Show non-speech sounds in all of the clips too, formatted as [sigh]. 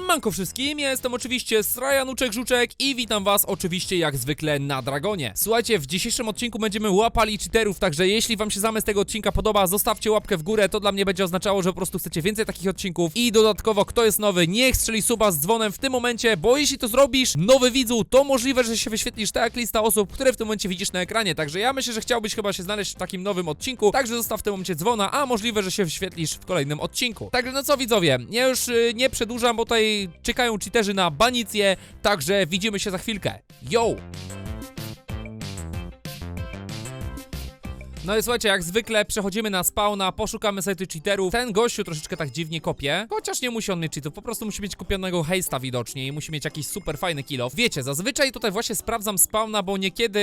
Siemanko wszystkim, ja jestem oczywiście Srajanuczek Żuczek i witam was oczywiście jak zwykle na Dragonie. Słuchajcie, w dzisiejszym odcinku będziemy łapali cheaterów, także jeśli wam się zamysł tego odcinka podoba, zostawcie łapkę w górę, to dla mnie będzie oznaczało, że po prostu chcecie więcej takich odcinków i dodatkowo kto jest nowy, niech strzeli suba z dzwonem w tym momencie, bo jeśli to zrobisz, nowy widzu, to możliwe, że się wyświetlisz tak jak lista osób, które w tym momencie widzisz na ekranie, także ja myślę, że chciałbyś chyba się znaleźć w takim nowym odcinku, także zostaw w tym momencie dzwona, a możliwe, że się wyświetlisz w kolejnym odcinku. Także no co widzowie, ja już y, nie przedłużam, bo tutaj czekają cheaterzy na banicję, także widzimy się za chwilkę. Yo! No i słuchajcie, jak zwykle przechodzimy na spawna, poszukamy sobie tych cheaterów. Ten gościu troszeczkę tak dziwnie kopie, chociaż nie musi on mieć cheatów, po prostu musi mieć kupionego hejsta widocznie i musi mieć jakiś super fajny kill off. Wiecie, zazwyczaj tutaj właśnie sprawdzam spawna, bo niekiedy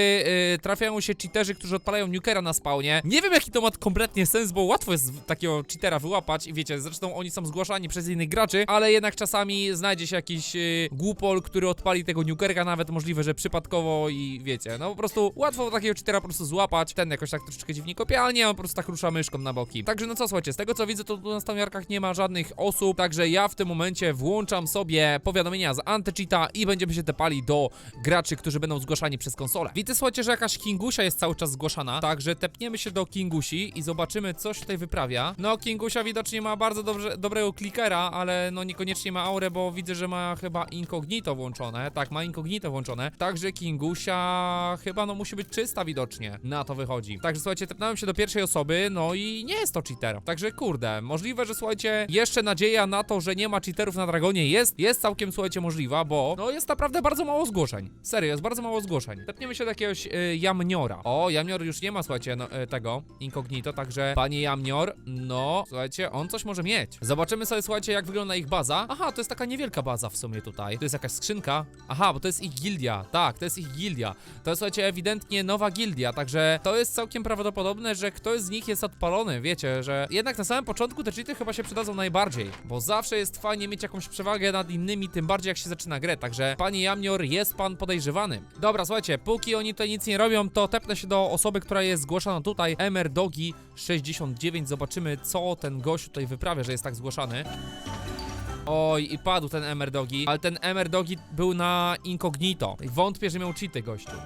yy, trafiają się cheaterzy, którzy odpalają nukera na spawnie. Nie wiem jaki to ma kompletnie sens, bo łatwo jest takiego cheatera wyłapać i wiecie, zresztą oni są zgłaszani przez innych graczy, ale jednak czasami znajdzie się jakiś yy, głupol, który odpali tego nukerka, nawet możliwe, że przypadkowo i wiecie, no po prostu łatwo takiego cheatera po prostu złapać. Ten jakoś tak troszeczkę dziwnie kopialnie, on po prostu tak rusza myszką na boki. Także no co, słuchajcie, z tego co widzę, to tu na stamiarkach nie ma żadnych osób, także ja w tym momencie włączam sobie powiadomienia z antycheata i będziemy się tepali do graczy, którzy będą zgłaszani przez konsolę. Widzę, słuchajcie, że jakaś Kingusia jest cały czas zgłaszana, także tepniemy się do Kingusi i zobaczymy, coś tutaj wyprawia. No, Kingusia widocznie ma bardzo dobrze, dobrego klikera, ale no niekoniecznie ma aurę, bo widzę, że ma chyba incognito włączone. Tak, ma incognito włączone. Także Kingusia chyba no musi być czysta widocznie. Na to wychodzi. Także słuchajcie, tepnąłem się do pierwszej osoby, no i nie jest to cheater. Także kurde, możliwe, że słuchajcie, jeszcze nadzieja na to, że nie ma cheaterów na Dragonie jest, jest całkiem słuchajcie możliwa, bo no jest naprawdę bardzo mało zgłoszeń. Serio, jest bardzo mało zgłoszeń. Tepniemy się do jakiegoś y, jamniora. O, jamnior już nie ma, słuchajcie, no, y, tego incognito, także panie jamnior, no, słuchajcie, on coś może mieć. Zobaczymy sobie, słuchajcie, jak wygląda ich baza. Aha, to jest taka niewielka baza w sumie tutaj. To jest jakaś skrzynka. Aha, bo to jest ich gildia. Tak, to jest ich gildia. To jest, słuchajcie, ewidentnie nowa gildia, także to jest całkiem prawdopodobne, że ktoś z nich jest odpalony. Wiecie, że jednak na samym początku te cheaty chyba się przydadzą najbardziej, bo zawsze jest fajnie mieć jakąś przewagę nad innymi, tym bardziej jak się zaczyna grę, także panie Jamnior, jest pan podejrzewany. Dobra, słuchajcie, póki oni tutaj nic nie robią, to tepnę się do osoby, która jest zgłaszana tutaj, Emer Dogi 69, zobaczymy co ten gość tutaj wyprawia, że jest tak zgłaszany. Oj, i padł ten Emer Dogi, ale ten Emer Dogi był na incognito. Wątpię, że miał cheaty gościu.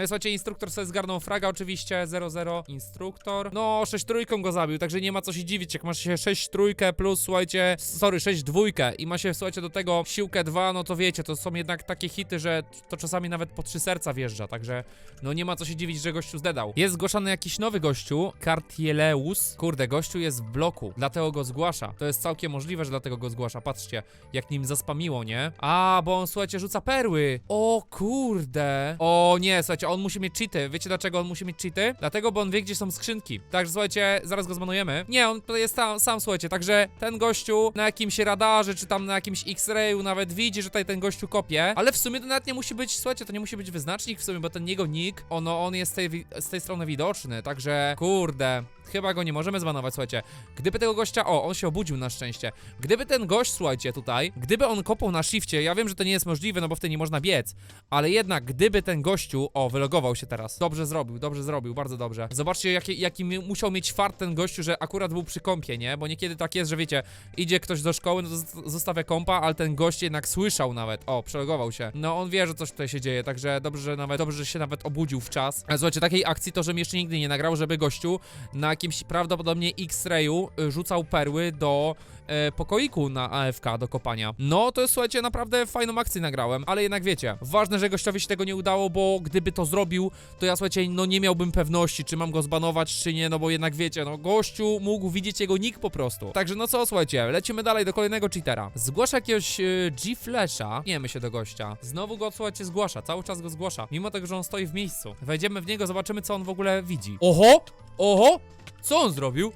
No słuchajcie, instruktor sobie zgarnął fraga oczywiście, 0-0, instruktor. No, 6 trójką go zabił, także nie ma co się dziwić, jak masz się 6 trójkę plus, słuchajcie, sorry, 6 dwójkę i ma się, słuchajcie, do tego siłkę 2, no to wiecie, to są jednak takie hity, że to czasami nawet po 3 serca wjeżdża, także no nie ma co się dziwić, że gościu zdedał. Jest zgłaszany jakiś nowy gościu, Cartieleus. Kurde, gościu jest w bloku, dlatego go zgłasza. To jest całkiem możliwe, że dlatego go zgłasza, patrzcie, jak nim zaspamiło, nie? A, bo on, słuchajcie, rzuca perły. O kurde. O nie, słuchajcie, on musi mieć cheaty. Wiecie dlaczego on musi mieć cheaty? Dlatego, bo on wie, gdzie są skrzynki. Także słuchajcie, zaraz go zmanujemy. Nie, on to jest tam, sam, słuchajcie, także ten gościu na jakimś radarze, czy tam na jakimś X-rayu nawet widzi, że tutaj ten gościu kopie, ale w sumie to nawet nie musi być, słuchajcie, to nie musi być wyznacznik w sumie, bo ten jego nick, ono, on jest z tej, z tej strony widoczny, także kurde. Chyba go nie możemy zbanować, słuchajcie. Gdyby tego gościa, o, on się obudził na szczęście. Gdyby ten gość, słuchajcie, tutaj, gdyby on kopał na shifcie, ja wiem, że to nie jest możliwe, no bo wtedy nie można biec, ale jednak gdyby ten gościu, o, wylogował się teraz. Dobrze zrobił, dobrze zrobił, bardzo dobrze. Zobaczcie, jaki, jaki musiał mieć fart ten gościu, że akurat był przy kąpie, nie? Bo niekiedy tak jest, że wiecie, idzie ktoś do szkoły, no to zostawia kompa, ale ten gość jednak słyszał nawet. O, przelogował się. No, on wie, że coś tutaj się dzieje, także dobrze, że nawet, dobrze, że się nawet obudził w czas. Słuchajcie, takiej akcji to, żebym jeszcze nigdy nie nagrał, żeby gościu na jakimś prawdopodobnie X-rayu y, rzucał perły do e, pokoiku na AFK do kopania. No, to jest, słuchajcie, naprawdę fajną akcję nagrałem, ale jednak wiecie, ważne, że gościowi się tego nie udało, bo gdyby to zrobił, to ja, słuchajcie, no nie miałbym pewności, czy mam go zbanować, czy nie, no bo jednak wiecie, no gościu mógł widzieć jego nick po prostu. Także no co, słuchajcie, lecimy dalej do kolejnego cheatera. Zgłasza jakiegoś y, G-Flasha, nie się do gościa. Znowu go, słuchajcie, zgłasza, cały czas go zgłasza, mimo tego, że on stoi w miejscu. Wejdziemy w niego, zobaczymy, co on w ogóle widzi. Oho! Oho! Co on zrobił?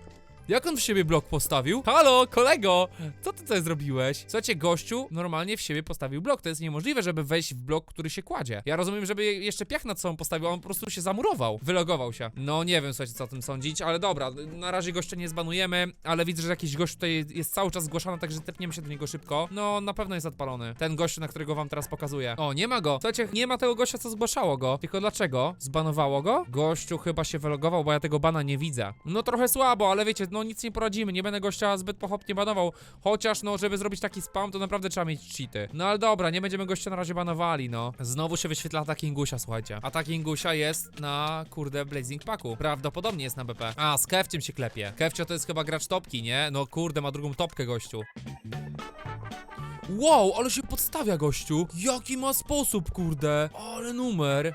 Jak on w siebie blok postawił? Halo, kolego! Co ty tutaj zrobiłeś? Słuchajcie, gościu normalnie w siebie postawił blok. To jest niemożliwe, żeby wejść w blok, który się kładzie. Ja rozumiem, żeby jeszcze piach nad sobą postawił, a on po prostu się zamurował. Wylogował się. No nie wiem, słuchajcie, co o tym sądzić, ale dobra, na razie gościa nie zbanujemy, ale widzę, że jakiś gość tutaj jest cały czas zgłaszany, także tepniemy się do niego szybko. No, na pewno jest odpalony. Ten gościu, na którego wam teraz pokazuję. O, nie ma go. Słuchajcie, nie ma tego gościa, co zgłaszało go. Tylko dlaczego? Zbanowało go? Gościu chyba się wylogował, bo ja tego bana nie widzę. No trochę słabo, ale wiecie, no nic nie poradzimy. Nie będę gościa zbyt pochopnie banował. Chociaż, no, żeby zrobić taki spam, to naprawdę trzeba mieć cheaty. No ale dobra, nie będziemy gościa na razie banowali, no. Znowu się wyświetla atak Ingusia, słuchajcie. Atak Ingusia jest na, kurde, Blazing Packu. Prawdopodobnie jest na BP. A, z Kefciem się klepie. Kefcio to jest chyba gracz topki, nie? No kurde, ma drugą topkę, gościu. Wow, ale się podstawia gościu. Jaki ma sposób, kurde. Ale numer.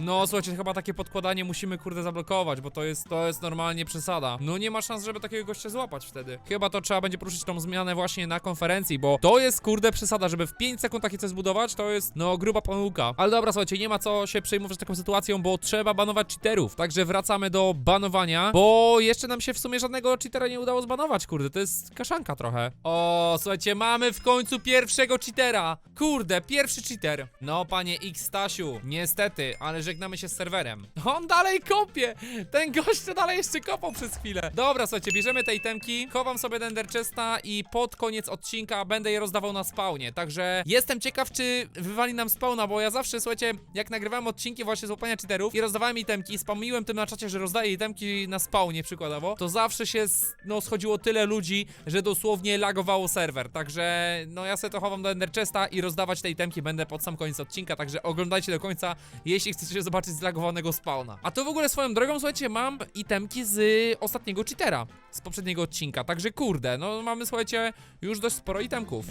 No, słuchajcie, chyba takie podkładanie musimy, kurde, zablokować, bo to jest, to jest normalnie przesada. No nie ma szans, żeby takiego gościa złapać wtedy. Chyba to trzeba będzie poruszyć tą zmianę właśnie na konferencji, bo to jest, kurde, przesada, żeby w 5 sekund takie coś zbudować, to jest, no, gruba pomyłka. Ale dobra, słuchajcie, nie ma co się przejmować taką sytuacją, bo trzeba banować cheaterów. Także wracamy do banowania, bo jeszcze nam się w sumie żadnego cheatera nie udało zbanować, kurde, to jest kaszanka trochę. O, słuchajcie, mamy w końcu pierwszego cheatera. Kurde, pierwszy cheater. No, panie X Stasiu, niestety, ale żegnamy się z serwerem. On dalej kopie! Ten gościu dalej jeszcze kopał przez chwilę. Dobra, słuchajcie, bierzemy te itemki, chowam sobie Ender Chesta i pod koniec odcinka będę je rozdawał na spawnie. Także jestem ciekaw, czy wywali nam spawna, bo ja zawsze, słuchajcie, jak nagrywałem odcinki właśnie z łapania cheaterów i rozdawałem itemki i spamiłem tym na czacie, że rozdaję itemki na spawnie przykładowo, to zawsze się, no, schodziło tyle ludzi, że dosłownie lagowało serwer. Także, no, ja sobie to chowam do Ender Chesta i rozdawać te itemki będę pod sam koniec odcinka, także oglądajcie do końca, jeśli chcecie zobaczyć zlagowanego spawna. A to w ogóle swoją drogą, słuchajcie, mam itemki z ostatniego cheatera, z poprzedniego odcinka, także kurde, no mamy, słuchajcie, już dość sporo itemków.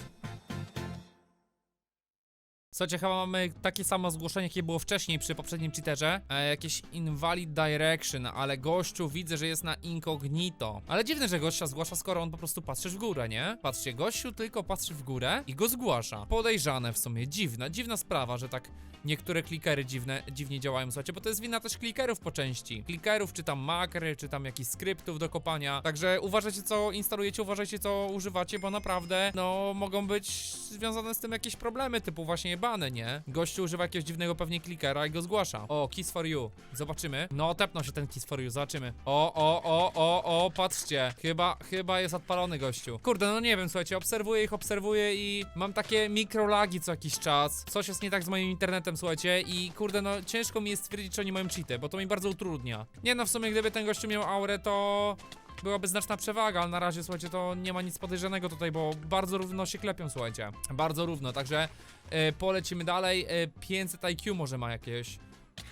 Słuchajcie, chyba mamy takie samo zgłoszenie, jakie było wcześniej przy poprzednim cheaterze. E, jakieś invalid direction, ale gościu widzę, że jest na incognito. Ale dziwne, że gościa zgłasza, skoro on po prostu patrzy w górę, nie? Patrzcie, gościu tylko patrzy w górę i go zgłasza. Podejrzane w sumie, dziwna, dziwna sprawa, że tak niektóre klikery dziwne, dziwnie działają, słuchajcie, bo to jest wina też klikerów po części. Klikerów, czy tam makry, czy tam jakichś skryptów do kopania. Także uważajcie, co instalujecie, uważajcie, co używacie, bo naprawdę, no, mogą być związane z tym jakieś problemy, typu właśnie jebane, nie? Gościu używa jakiegoś dziwnego pewnie klikera i go zgłasza. O, kiss for you. Zobaczymy. No, tepnął się ten kiss for you, zobaczymy. O, o, o, o, o, patrzcie. Chyba, chyba jest odpalony gościu. Kurde, no nie wiem, słuchajcie, obserwuję ich, obserwuję i mam takie mikrolagi co jakiś czas. Coś jest nie tak z moim internetem, słuchajcie, i kurde, no ciężko mi jest stwierdzić, czy oni mają cheaty, bo to mi bardzo utrudnia. Nie no, w sumie gdyby ten gościu miał aurę, to byłaby znaczna przewaga, ale na razie, słuchajcie, to nie ma nic podejrzanego tutaj, bo bardzo równo się klepią, słuchajcie. Bardzo równo, także e, polecimy dalej. E, 500 IQ może ma jakieś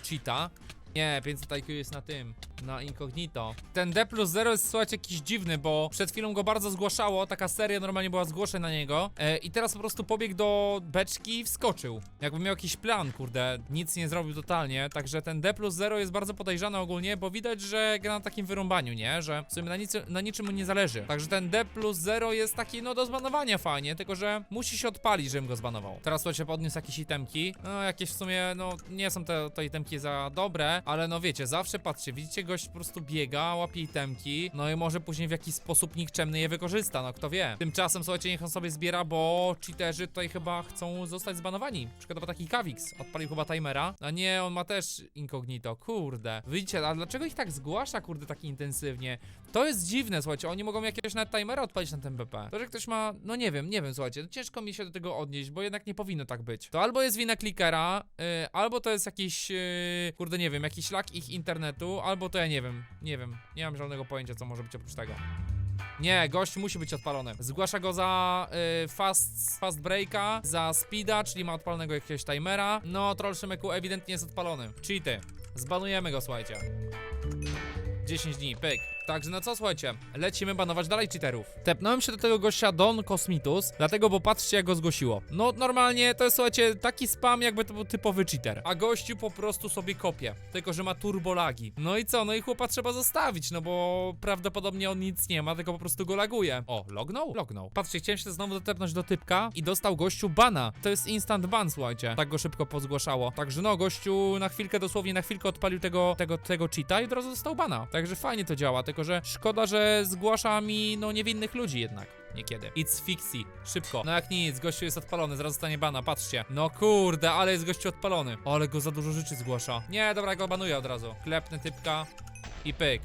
cheata. Nie, 500 IQ jest na tym, na incognito. Ten D plus 0 jest, słuchajcie, jakiś dziwny, bo przed chwilą go bardzo zgłaszało, taka seria normalnie była zgłoszeń na niego e, i teraz po prostu pobiegł do beczki i wskoczył. Jakby miał jakiś plan, kurde, nic nie zrobił totalnie, także ten D plus 0 jest bardzo podejrzany ogólnie, bo widać, że gra na takim wyrąbaniu, nie? Że w sumie na, nic, na niczym mu nie zależy. Także ten D plus 0 jest taki, no do zbanowania fajnie, tylko że musi się odpalić, żebym go zbanował. Teraz słuchajcie, podniósł jakieś itemki, no jakieś w sumie, no nie są te, te itemki za dobre, ale no wiecie, zawsze patrzcie, widzicie, gość po prostu biega, łapie itemki, no i może później w jakiś sposób nikczemny je wykorzysta, no kto wie. Tymczasem, słuchajcie, niech on sobie zbiera, bo cheaterzy tutaj chyba chcą zostać zbanowani. Przykładowo taki Kawix odpalił chyba timera, a nie, on ma też incognito, kurde. Widzicie, a dlaczego ich tak zgłasza, kurde, tak intensywnie? To jest dziwne, słuchajcie, oni mogą jakiegoś nawet timera odpalić na ten BP. To, że ktoś ma, no nie wiem, nie wiem, słuchajcie, no ciężko mi się do tego odnieść, bo jednak nie powinno tak być. To albo jest wina klikera, yy, albo to jest jakiś, yy, kurde, nie wiem, jakiś szlak ich internetu, albo to ja nie wiem, nie wiem, nie mam żadnego pojęcia, co może być oprócz tego. Nie, gość musi być odpalony. Zgłasza go za y, fast, fast breaka, za speeda, czyli ma odpalonego jakiegoś timera. No, troll Szymeku ewidentnie jest odpalony. Cheaty. Zbanujemy go, słuchajcie. 10 dni, pyk. Także no co, słuchajcie, lecimy banować dalej cheaterów. Tepnąłem się do tego gościa Don Cosmitus, dlatego, bo patrzcie jak go zgłosiło. No normalnie to jest, słuchajcie, taki spam jakby to był typowy cheater. A gościu po prostu sobie kopie, tylko że ma turbolagi. No i co, no i chłopa trzeba zostawić, no bo prawdopodobnie on nic nie ma, tylko po prostu go laguje. O, lognął? Lognął. Patrzcie, chciałem się znowu dotepnąć do typka i dostał gościu bana. To jest instant ban, słuchajcie. Tak go szybko pozgłaszało. Także no, gościu na chwilkę, dosłownie na chwilkę odpalił tego, tego, tego cheata i od razu dostał bana. Także fajnie to działa, tylko że szkoda, że zgłasza mi, no, niewinnych ludzi jednak. Niekiedy. It's fixie. Szybko. No jak nic, gościu jest odpalony, zaraz zostanie bana, patrzcie. No kurde, ale jest gościu odpalony. Ale go za dużo rzeczy zgłasza. Nie, dobra, go banuję od razu. Klepnę typka i pyk.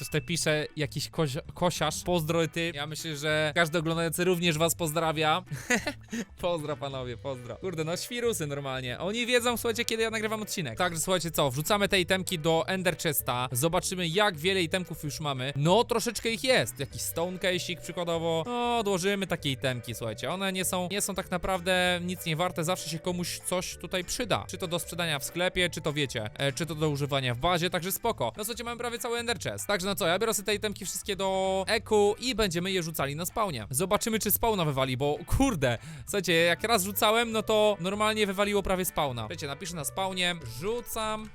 Ktoś tutaj pisze, jakiś koś, kosiarz. Pozdro ty. Ja myślę, że każdy oglądający również was pozdrawia. [laughs] pozdro panowie, pozdro. Kurde, no świrusy normalnie. Oni wiedzą, słuchajcie, kiedy ja nagrywam odcinek. Także słuchajcie, co? Wrzucamy te itemki do Ender Chesta. Zobaczymy, jak wiele itemków już mamy. No, troszeczkę ich jest. Jakiś stone case'ik przykładowo. No, odłożymy takie itemki, słuchajcie. One nie są, nie są tak naprawdę nic nie warte. Zawsze się komuś coś tutaj przyda. Czy to do sprzedania w sklepie, czy to wiecie, e, czy to do używania w bazie, także spoko. No słuchajcie, mamy prawie cały Ender Chest. Także no co, ja biorę sobie te itemki wszystkie do Eku i będziemy je rzucali na spawnie. Zobaczymy, czy spawna wywali, bo kurde, słuchajcie, jak raz rzucałem, no to normalnie wywaliło prawie spawna. Wiecie, napiszę na spawnie, rzucam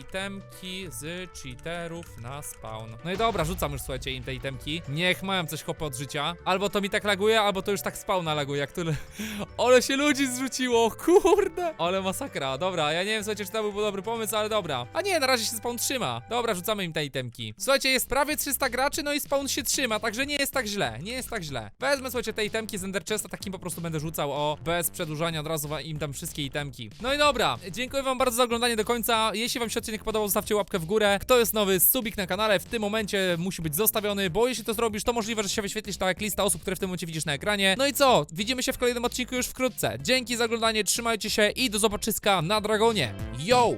itemki z cheaterów na spawn. No i dobra, rzucam już, słuchajcie, im te itemki. Niech mają coś chopy od życia. Albo to mi tak laguje, albo to już tak spawna laguje, jak tyle. [laughs] Ale się ludzi zrzuciło, kurde. Ale masakra, dobra, ja nie wiem, słuchajcie, czy to był dobry pomysł, ale dobra. A nie, na razie się spawn trzyma. Dobra, rzucamy im te itemki. Słuchajcie, jest prawie 300 graczy, no i spawn się trzyma, także nie jest tak źle, nie jest tak źle. Wezmę, słuchajcie, te itemki z Ender Chesta, takim po prostu będę rzucał, o, bez przedłużania, od razu im tam wszystkie itemki. No i dobra, dziękuję wam bardzo za oglądanie do końca. Jeśli wam się odcinek podobał, zostawcie łapkę w górę. Kto jest nowy, subik na kanale w tym momencie musi być zostawiony, bo jeśli to zrobisz, to możliwe, że się wyświetlisz tak jak lista osób, które w tym momencie widzisz na ekranie. No i co? Widzimy się w kolejnym odcinku już wkrótce. Dzięki za oglądanie, trzymajcie się i do zobaczyska na Dragonie. Yo!